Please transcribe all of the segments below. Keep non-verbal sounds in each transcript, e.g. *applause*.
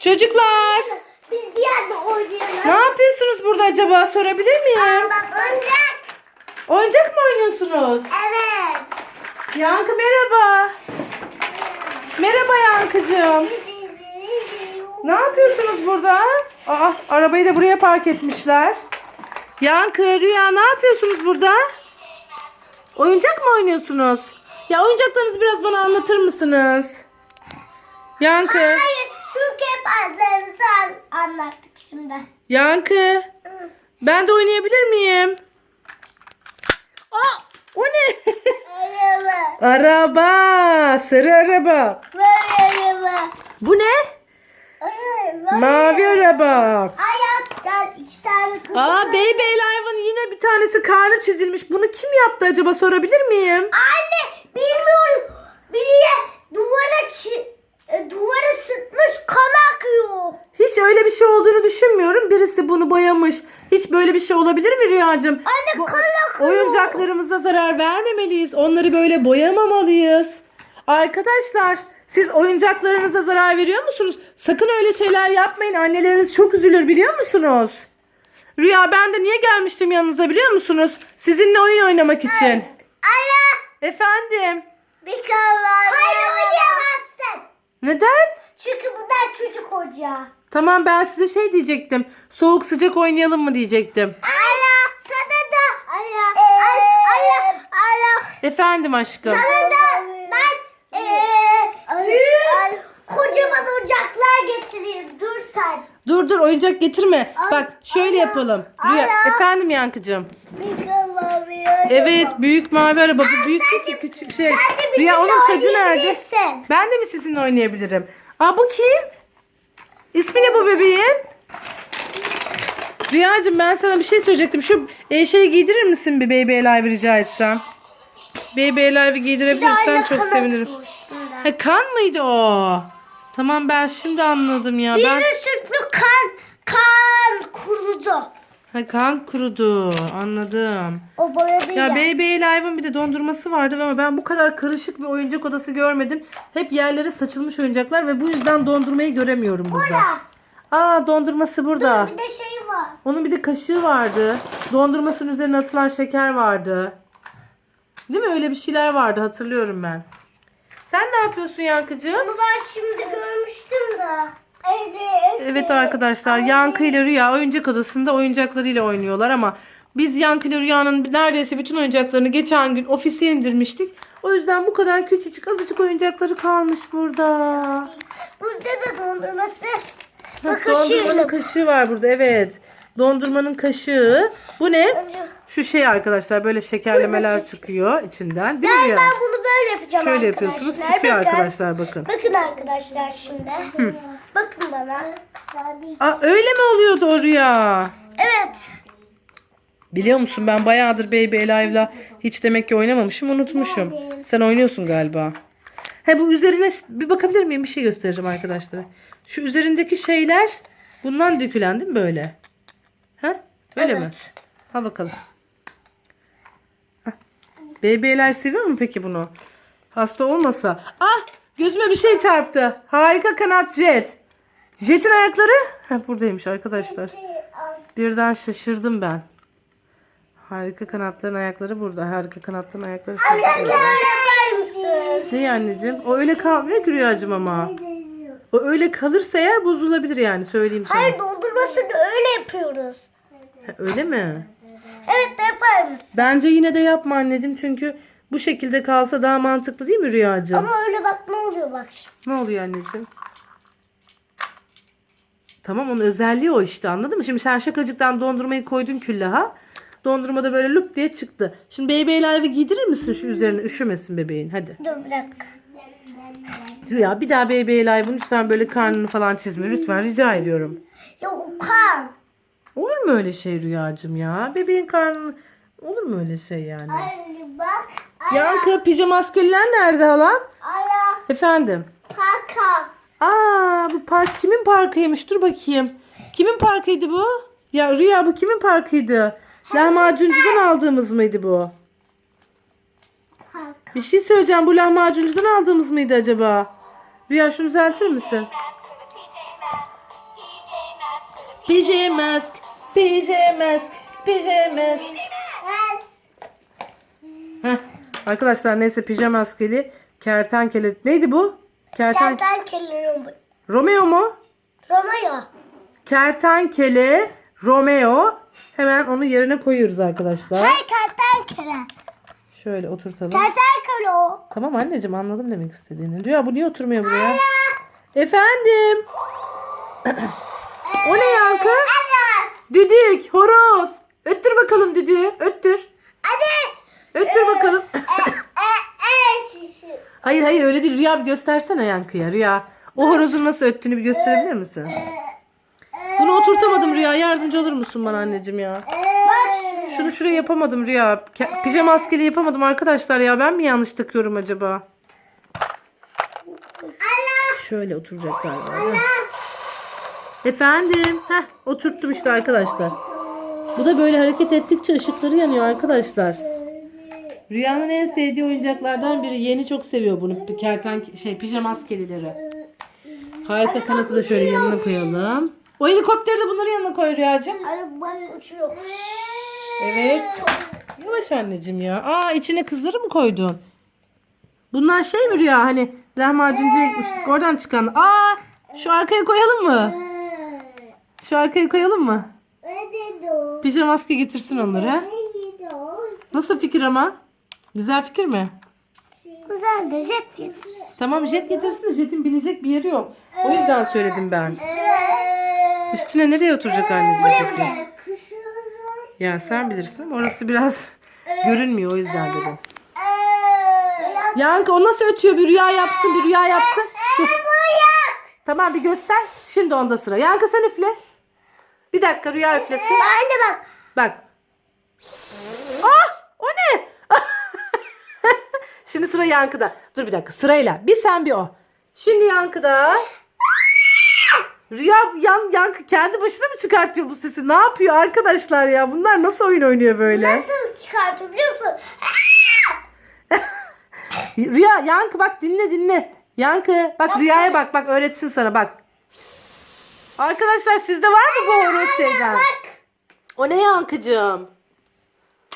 Çocuklar Biz bir yerde oynayalım. ne yapıyorsunuz burada acaba sorabilir miyim? Bak oyuncak. Oyuncak mı oynuyorsunuz? Evet. Yankı merhaba. Merhaba Yankıcığım. Ne yapıyorsunuz burada? Aa, arabayı da buraya park etmişler. Yankı, Rüya ne yapıyorsunuz burada? Oyuncak mı oynuyorsunuz? Ya oyuncaklarınızı biraz bana anlatır mısınız? Yankı, Hayır çünkü hep adlarımızı an- anlattık şimdi. Yankı. Ben de oynayabilir miyim? Aa, o ne? Araba. araba, sarı araba. Böyle araba. Bu ne? Araba. Mavi araba. Ayaktan iki tane kız. Aa Baby Alive'ın yine bir tanesi karnı çizilmiş. Bunu kim yaptı acaba sorabilir miyim? Anne bilmiyorum. Biri duvara çi- e, duvara sürtmüş kan akıyor. Hiç öyle bir şey olduğunu düşünmüyorum. Birisi bunu boyamış. Hiç böyle bir şey olabilir mi Rüyacığım? Anne, Bu- akıyor. Oyuncaklarımıza zarar vermemeliyiz. Onları böyle boyamamalıyız. Arkadaşlar siz oyuncaklarınıza zarar veriyor musunuz? Sakın öyle şeyler yapmayın. Anneleriniz çok üzülür biliyor musunuz? Rüya ben de niye gelmiştim yanınıza biliyor musunuz? Sizinle oyun oynamak için. Ana Efendim? bir kalan. Hayır oynayamazsın. Neden? Çünkü bunlar çocuk ocağı. Tamam ben size şey diyecektim. Soğuk sıcak oynayalım mı diyecektim. Ana sana da. Ana. Ana. Ana. Efendim aşkım. Sana da ben eee büyük kocaman ocaklar getireyim. Dur sen. Dur dur oyuncak getirme. Ay, Bak şöyle ay, yapalım. Rüya ay. efendim Yankıcığım. Evet büyük mavi araba bu büyük sen bir de- küçük şey. Rüya onun tacı nerede? Ben de mi sizinle oynayabilirim? Aa bu kim? İsmi ne bu bebeğin? Rüyacığım ben sana bir şey söyleyecektim. Şu e, şeyi giydirir misin bir Baby Alive rica etsem? Baby Alive'i giydirebilirsen çok sevinirim. Ha, kan mıydı o? Tamam ben şimdi anladım ya. Ben... Bir sütlü kan kan kurudu. Ha, kan kurudu. Anladım. O boya değil. Ya. Baby Alive'ın bir de dondurması vardı ama ben bu kadar karışık bir oyuncak odası görmedim. Hep yerlere saçılmış oyuncaklar ve bu yüzden dondurmayı göremiyorum burada. Burada. Aa dondurması burada. Bir de şey var. Onun bir de kaşığı vardı. Dondurmasının üzerine atılan şeker vardı. Değil mi? Öyle bir şeyler vardı hatırlıyorum ben. Sen ne yapıyorsun Yankıcığım? Onu ben şimdi görmüştüm de. Evet arkadaşlar Yankı ile Rüya oyuncak odasında oyuncaklarıyla oynuyor ama biz Yankı ile Rüya'nın neredeyse bütün oyuncaklarını geçen gün ofise indirmiştik. O yüzden bu kadar küçücük azıcık oyuncakları kalmış burada. Burada da dondurması. Bakın Dondurmanın kaşığı var burada evet. Dondurmanın kaşığı. Bu ne? Şu şey arkadaşlar böyle şekerlemeler Burada çıkıyor içinden. Değil mi Ben, Rüya? ben bunu böyle yapacağım Şöyle arkadaşlar. yapıyorsunuz çıkıyor Bakın. arkadaşlar bakın. Bakın arkadaşlar şimdi. Bakın bana. Aa, öyle mi oluyordu o Rüya? Evet. Biliyor musun ben bayağıdır Baby Alive'la hiç demek ki oynamamışım unutmuşum. Sen oynuyorsun galiba. He bu üzerine bir bakabilir miyim? Bir şey göstereceğim arkadaşlara. Şu üzerindeki şeyler bundan dökülen değil mi böyle? Ha? Öyle mi? Evet. Al bakalım. Hah. Baby Alive seviyor mu peki bunu? Hasta olmasa. Ah! Gözüme bir şey çarptı. Harika kanat jet. Jet'in ayakları? Heh, buradaymış arkadaşlar. Birden şaşırdım ben. Harika kanatların ayakları burada. Harika kanatların ayakları şaşırdı. Ne anneciğim? O öyle kalmıyor ki Rüyacığım ama. O öyle kalırsa eğer bozulabilir yani söyleyeyim sana. Hayır dondurmasını öyle yapıyoruz. Ha, Öyle mi? Evet de yapar mısın? Bence yine de yapma anneciğim çünkü bu şekilde kalsa daha mantıklı değil mi Rüyacığım? Ama öyle bak ne oluyor bak şimdi. Ne oluyor anneciğim? Tamam onun özelliği o işte anladın mı? Şimdi sen şakacıktan dondurmayı koydun küllaha. Dondurma da böyle lup diye çıktı. Şimdi Baby Alive'i giydirir misin şu üzerine üşümesin bebeğin hadi. Dur bir dakika. Rüya bir daha Baby Alive'ın lütfen böyle karnını falan çizme lütfen rica ediyorum. Ya o kan. Olur mu öyle şey Rüyacığım ya? Bebeğin karnını olur mu öyle şey yani? Ay bak. Yankı pijama askeriler nerede halam? Aya. Efendim? Kaka. Aa bu park kimin parkıymış? Dur bakayım. Kimin parkıydı bu? Ya Rüya bu kimin parkıydı? Lahmacuncudan aldığımız mıydı bu? Kaka. Bir şey söyleyeceğim. Bu lahmacuncudan aldığımız mıydı acaba? Rüya şunu düzeltir misin? PJ Mask. PJ Arkadaşlar neyse pijama maskeli kertenkele. Neydi bu? Kerten Kertenkele Romeo mu? Romeo. Kertenkele Romeo. Hemen onu yerine koyuyoruz arkadaşlar. Hey kertenkele. Şöyle oturtalım. Kertenkele o. Tamam anneciğim anladım demek istediğini. Rüya bu niye oturmuyor buraya? Efendim. *clears throat* o ne yankı? Evet. Düdük, horoz. Öttür bakalım düdüğü. Öttür. Hadi. Öttür bakalım. *clears throat* Hayır hayır öyle değil. Rüya bir göstersene yankıya. Rüya. O horozun nasıl öttüğünü bir gösterebilir misin? Bunu oturtamadım Rüya. Yardımcı olur musun bana anneciğim ya? Şunu şuraya yapamadım Rüya. Pijama maskeli yapamadım arkadaşlar ya. Ben mi yanlış takıyorum acaba? Şöyle oturacak galiba. Efendim. Heh, oturttum işte arkadaşlar. Bu da böyle hareket ettikçe ışıkları yanıyor arkadaşlar. Rüyanın en sevdiği oyuncaklardan biri. Yeni çok seviyor bunu. Kerten şey pijama maskelileri. Harika kanatı da şöyle yanına koyalım. O helikopteri de bunların yanına koy Rüyacığım. Araba uçuyor. Evet. Yavaş anneciğim ya. Aa içine kızları mı koydun? Bunlar şey mi Rüya? Hani lahmacuncuya gitmiştik oradan çıkan. Aa şu arkaya koyalım mı? Şu arkaya koyalım mı? Pijama maske getirsin onları ha? Nasıl fikir ama? Güzel fikir mi? Güzel de jet getirsin. Tamam jet getirsin de jetin binecek bir yeri yok. O yüzden söyledim ben. Üstüne nereye oturacak anneciğim peki? Ya sen bilirsin. Orası biraz görünmüyor o yüzden dedim. Yankı o nasıl ötüyor? Bir rüya yapsın, bir rüya yapsın. Dur. Tamam bir göster. Şimdi onda sıra. Yankı sen üfle. Bir dakika rüya üflesin. Anne bak. Bak. Ah! O ne? Şimdi sıra Yankı'da. Dur bir dakika sırayla. Bir sen bir o. Şimdi Yankı'da. Rüya yan, Yankı kendi başına mı çıkartıyor bu sesi? Ne yapıyor arkadaşlar ya? Bunlar nasıl oyun oynuyor böyle? Nasıl çıkartıyor biliyor musun? *laughs* Rüya Yankı bak dinle dinle. Yankı bak Rüya'ya bak bak öğretsin sana bak. Arkadaşlar sizde var mı bu horoz şeyden? O ne Yankıcığım?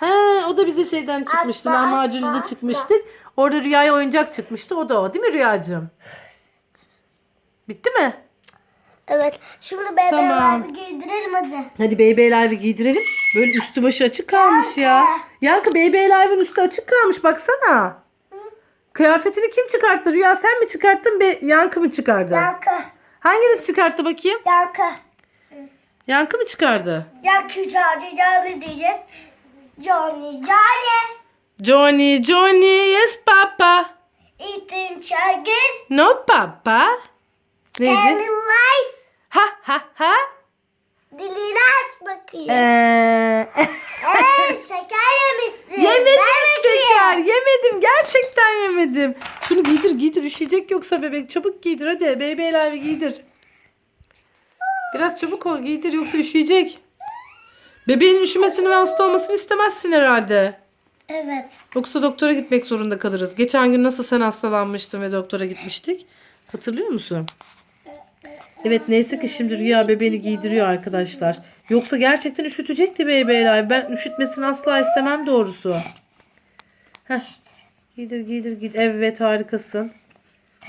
He o da bize şeyden çıkmıştı. Asla, Lahmacuncuda asla, çıkmıştık. Orada Rüya'ya oyuncak çıkmıştı. O da o değil mi Rüyacığım? Bitti mi? Evet. Şimdi bebeği Tamam. giydirelim hadi. Hadi Baby Alive'i giydirelim. Böyle üstü başı açık kalmış ya. Yankı Baby Alive'ın üstü açık kalmış baksana. Kıyafetini kim çıkarttı? Rüya sen mi çıkarttın? Be Yankı mı çıkardı? Yankı. Hanginiz çıkarttı bakayım? Yankı. Yankı mı çıkardı? Yankı çağıracağız ne diyeceğiz? Johnny Johnny. Johnny, Johnny, yes papa. Ethan Çargır. No papa. Neydi? Ellen Rice. Ha ha ha. Dilini aç bakayım. Ee, Eee *laughs* şeker yemişsin. yemedim Ver bakayım. şeker. Yemedim. Gerçekten yemedim. Şunu giydir giydir. Üşüyecek yoksa bebek. Çabuk giydir hadi. Baby Alive'i giydir. Biraz çabuk ol giydir yoksa üşüyecek. Bebeğin üşümesini ve hasta olmasını istemezsin herhalde. Evet. Yoksa doktora gitmek zorunda kalırız. Geçen gün nasıl sen hastalanmıştın ve doktora gitmiştik? Hatırlıyor musun? Evet neyse ki şimdi Rüya bebeğini giydiriyor arkadaşlar. Yoksa gerçekten üşütecekti Alive. Ben üşütmesini asla istemem doğrusu. Heh. Giydir giydir giydir. Evet harikasın.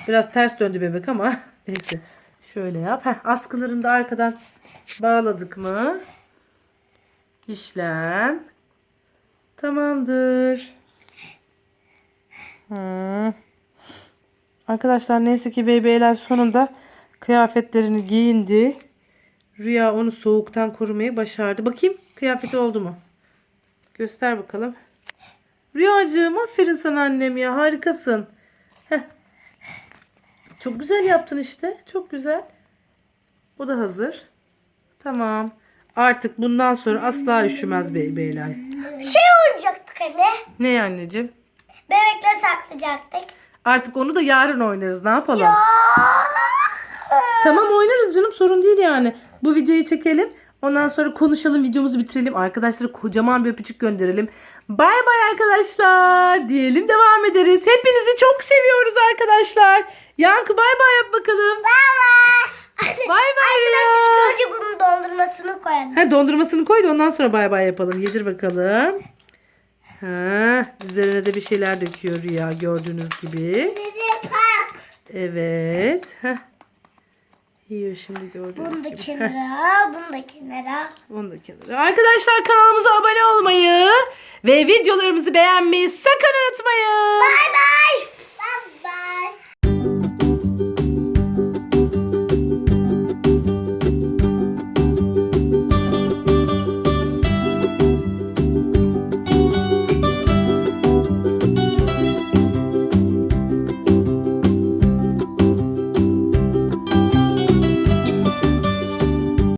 Biraz ters döndü bebek ama *laughs* neyse. Şöyle yap. Heh, askılarını da arkadan bağladık mı? İşlem. Tamamdır. Hmm. Arkadaşlar neyse ki Baby Alive sonunda kıyafetlerini giyindi. Rüya onu soğuktan korumayı başardı. Bakayım kıyafeti oldu mu? Göster bakalım. Rüyacığım aferin sana annem ya harikasın. Heh. Çok güzel yaptın işte. Çok güzel. Bu da hazır. Tamam. Artık bundan sonra asla üşümez Baby Alive. Şey oynayacaktık anne. Ne anneciğim? Bebekler saklayacaktık. Artık onu da yarın oynarız. Ne yapalım? Tamam oynarız canım sorun değil yani. Bu videoyu çekelim. Ondan sonra konuşalım videomuzu bitirelim. Arkadaşlara kocaman bir öpücük gönderelim. Bay bay arkadaşlar diyelim devam ederiz. Hepinizi çok seviyoruz arkadaşlar. Yankı bay bay yap bakalım. Baba. Bay bay Rüya. Arkadaşlar önce bunun dondurması Ha dondurmasını koy da ondan sonra bay bay yapalım. Yedir bakalım. Ha, üzerine de bir şeyler döküyor Rüya gördüğünüz gibi. Evet. Heh. Yiyor şimdi gördüğünüz Bunu da gibi. Kenara, bunu da kenara. onu da kenara. Arkadaşlar kanalımıza abone olmayı ve videolarımızı beğenmeyi sakın unutmayın. Bay bay.